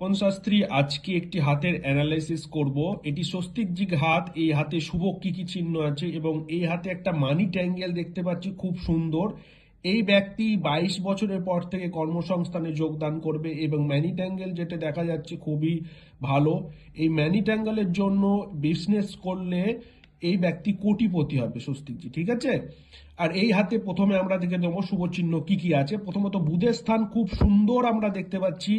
তপন শাস্ত্রী আজকে একটি হাতের অ্যানালাইসিস করব? এটি স্বস্তিকজিক হাত, এই হাতে শুভ কি কি চিহ্ন আছে এবং এই হাতে একটা মানি ট্যাঙ্গেল দেখতে পাচ্ছি, খুব সুন্দর। এই ব্যক্তি বাইশ বছরের পর থেকে কর্মসংস্থানে যোগদান করবে এবং ম্যানি ট্যাঙ্গেল যেটা দেখা যাচ্ছে খুবই ভালো। এই ম্যানি ট্যাঙ্গেলের জন্য বিজনেস করলে এই ব্যক্তি কোটিপতি হবে স্বস্তিকজি ঠিক আছে? আর এই হাতে প্রথমে আমরা দেখে নেব শুভ চিহ্ন কি কি আছে। প্রথমত বুধের স্থান খুব সুন্দর আমরা দেখতে পাচ্ছি।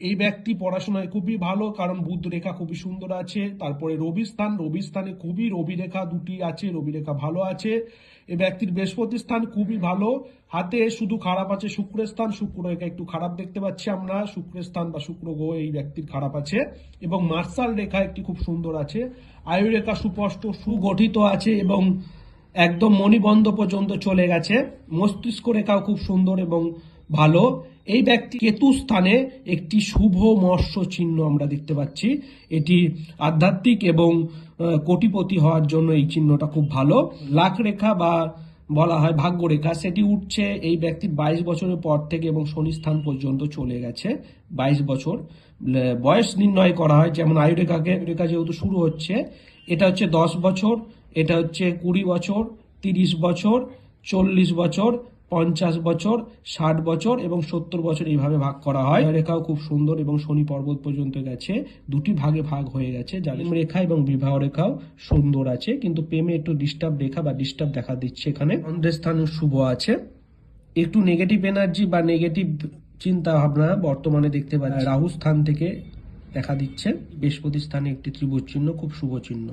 এই ব্যক্তি পড়াশোনায় খুবই ভালো, কারণ বুধ রেখা খুবই সুন্দর আছে, তারপরে রবি স্থান রবি স্থানে খুবই রবি রেখা দুটি আছে রবি রেখা ভালো আছে। এই ব্যক্তির বৃহস্পতি স্থান খুবই ভালো, হাতে শুধু খারাপ আছে শুক্রের স্থান শুক্র রেখা একটু খারাপ দেখতে পাচ্ছি আমরা, শুক্রের স্থান বা শুক্র গ্রহ এই ব্যক্তির খারাপ আছে, এবং মার্শাল রেখা একটি খুব সুন্দর আছে আয়ু রেখা সুস্পষ্ট, সুগঠিত আছে, এবং একদম মণিবন্ধ পর্যন্ত চলে গেছে, মস্তিষ্ক রেখাও খুব সুন্দর এবং ভালো। এই ব্যক্তি কেতু স্থানে একটি শুভ মৎস্য চিহ্ন আমরা দেখতে পাচ্ছি। এটি আধ্যাত্মিক এবং কোটিপতি হওয়ার জন্য এই চিহ্নটা খুব ভালো। লাখ রেখা বা বলা হয় ভাগ্য রেখা, সেটি উঠছে এই ব্যক্তির বাইশ বছরের পর থেকে এবং শনি স্থান পর্যন্ত চলে গেছে বাইশ বছর। বয়স নির্ণয় করা হয় যেমন আয়ু রেখাকে রেখা যেহেতু শুরু হচ্ছে, এটা হচ্ছে দশ বছর, এটা হচ্ছে কুড়ি বছর, তিরিশ বছর, চল্লিশ বছর পঞ্চাশ বছর, ষাট বছর এবং সত্তর বছর এইভাবে ভাগ করা হয়। রেখাও খুব সুন্দর এবং শনি পর্বত পর্যন্ত গেছে। দুটি ভাগে ভাগ হয়ে গেছে। জালিম রেখা এবং বিবাহ রেখাও সুন্দর আছে। কিন্তু প্রেমে একটু ডিস্টার্ব রেখা বা ডিস্টার্ব দেখা দিচ্ছে এখানে। চন্দ্রের স্থান শুভ আছে। একটু নেগেটিভ এনার্জি বা নেগেটিভ চিন্তা ভাবনা বর্তমানে দেখতে পাচ্ছি। রাহু স্থান থেকে দেখা দিচ্ছে। বৃহস্পতি স্থানে একটি ত্রিভুজ চিহ্ন, খুব শুভ চিহ্ন।